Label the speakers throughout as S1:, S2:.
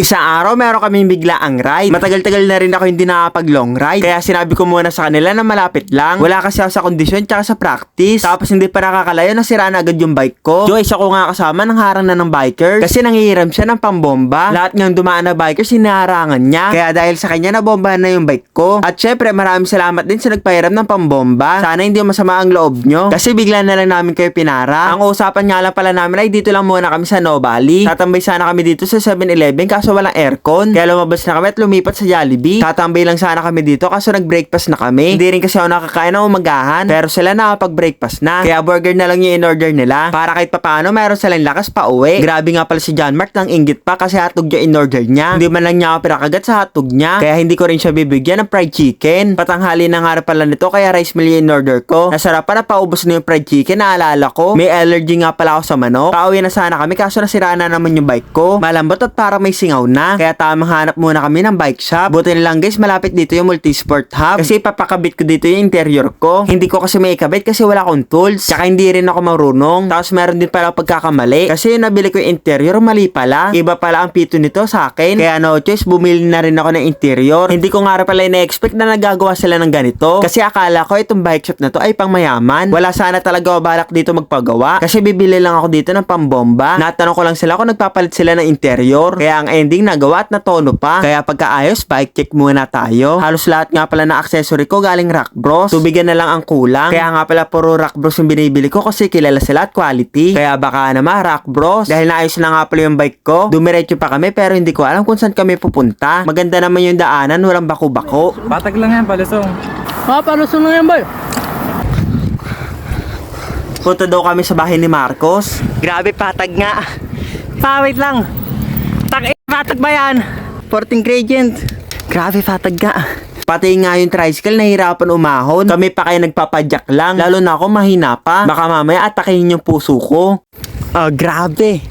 S1: Isang araw meron kaming bigla ang ride. Matagal-tagal na rin ako hindi nakapag long ride. Kaya sinabi ko muna sa kanila na malapit lang. Wala kasi ako sa kondisyon tsaka sa practice. Tapos hindi pa nakakalayo nasira na agad yung bike ko. Joyce ako nga kasama nang harang na ng biker. Kasi nangihiram siya ng pambomba. Lahat ng dumaan na biker sinarangan niya. Kaya dahil sa kanya nabombahan na yung bike ko. At syempre maraming salamat din sa nagpahiram ng pambomba. Sana hindi masama ang loob nyo. Kasi bigla na lang namin kayo pinara. Ang usapan nga lang pala namin ay dito lang muna kami sa No Valley. Tatambay sana kami dito sa 7-Eleven kaso walang aircon. Kaya lumabas na kami at lumipat sa Jollibee. Tatambay lang sana kami dito kaso nag-breakfast na kami. Hindi rin kasi ako nakakain ng umagahan. Pero sila nakapag-breakfast na. Kaya burger na lang yung in-order nila. Para kahit papaano meron silang lakas pa uwi. Grabe nga pala si John Mark nang inggit pa kasi hotdog yung in-order niya. Hindi man lang niya ako pinakagat sa hotdog niya. Kaya hindi ko rin siya bibigyan ng fried chicken. Patanghali na nga pala nito kaya rice meal yung in-order ko. Nasarap pa na paubos na yung fried chicken naalala ko. May allergy nga pala ako sa manok. Pauwi na sana kami kaso nasira na naman yung bike ko. Malambot at para may singaw na. Kaya tamang hanap muna kami ng bike shop. Buti na lang guys malapit dito yung multisport hub. Kasi ipapakabit ko dito yung interior ko. Hindi ko kasi may ikabit kasi wala akong tools. Tsaka hindi rin ako marunong. Tapos meron din pala pagkakamali. Kasi yung nabili ko yung interior mali pala. Iba pala ang pito nito sa akin. Kaya no choice bumili na rin ako ng interior. Hindi ko nga rin pala ina-expect na nagagawa sila ng ganito. Kasi akala ko itong bike shop na to ay pang mayaman. Wala sana talaga balak dito magpagawa. Kasi bibili lang ako dito ng pambomba. Natanong ko lang sila kung nagpapalit sila ng interior. Kaya ang ending nagawa at natono pa. Kaya pagkaayos, bike check muna tayo. Halos lahat nga pala na accessory ko galing Rock Bros. Tubigan na lang ang kulang. Kaya nga pala puro Rock Bros yung binibili ko kasi kilala sila at quality. Kaya baka naman Rock Bros. Dahil naayos na nga pala yung bike ko. Dumiretso pa kami pero hindi ko alam kung saan kami pupunta. Maganda naman yung daanan, walang bako-bako.
S2: Patag lang yan, palusong.
S3: Ah, palusong lang yan, boy.
S1: Punta daw kami sa bahay ni Marcos. Grabe patag nga. Pa, wait lang. Tak patag ba yan? Fourth ingredient. Grabe patag nga. Pati nga yung tricycle, nahihirapan umahon. Kami pa kaya nagpapadyak lang. Lalo na ako, mahina pa. Baka mamaya atakihin yung puso ko. Ah, grabe.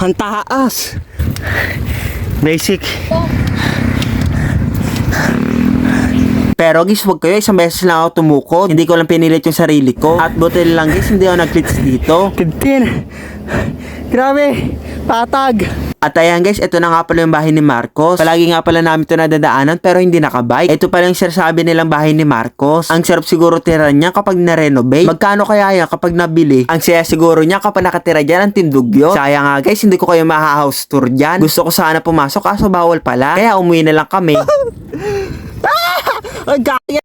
S1: Ang taas. Basic. Pero guys, wag kayo. Isang beses lang ako tumukod. Hindi ko lang pinilit yung sarili ko. At buti lang guys, hindi ako nag-glitch dito. Kintin. Grabe. Patag. At ayan guys, ito na nga pala yung bahay ni Marcos. Palagi nga pala namin ito nadadaanan pero hindi nakabike. Ito pala yung sinasabi nilang bahay ni Marcos. Ang sarap siguro tira niya kapag na-renovate. Magkano kaya yan kapag nabili? Ang saya siguro niya kapag nakatira dyan ang tindugyo. Sayang nga guys, hindi ko kayo maha-house tour dyan. Gusto ko sana pumasok kaso bawal pala. Kaya umuwi na lang kami. Ay, gaya!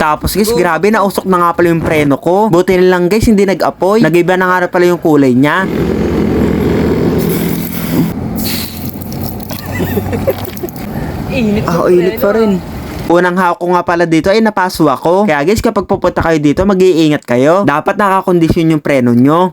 S1: Tapos guys, grabe, nausok na nga pala yung preno ko. Buti na lang guys, hindi nag-apoy. Nag-iba na nga pala yung kulay niya.
S3: Init.
S1: Ah, init pa rin. Unang hawak ko nga pala dito ay napaswa ko. Kaya guys, kapag pupunta kayo dito, mag-iingat kayo. Dapat nakakondisyon yung preno nyo.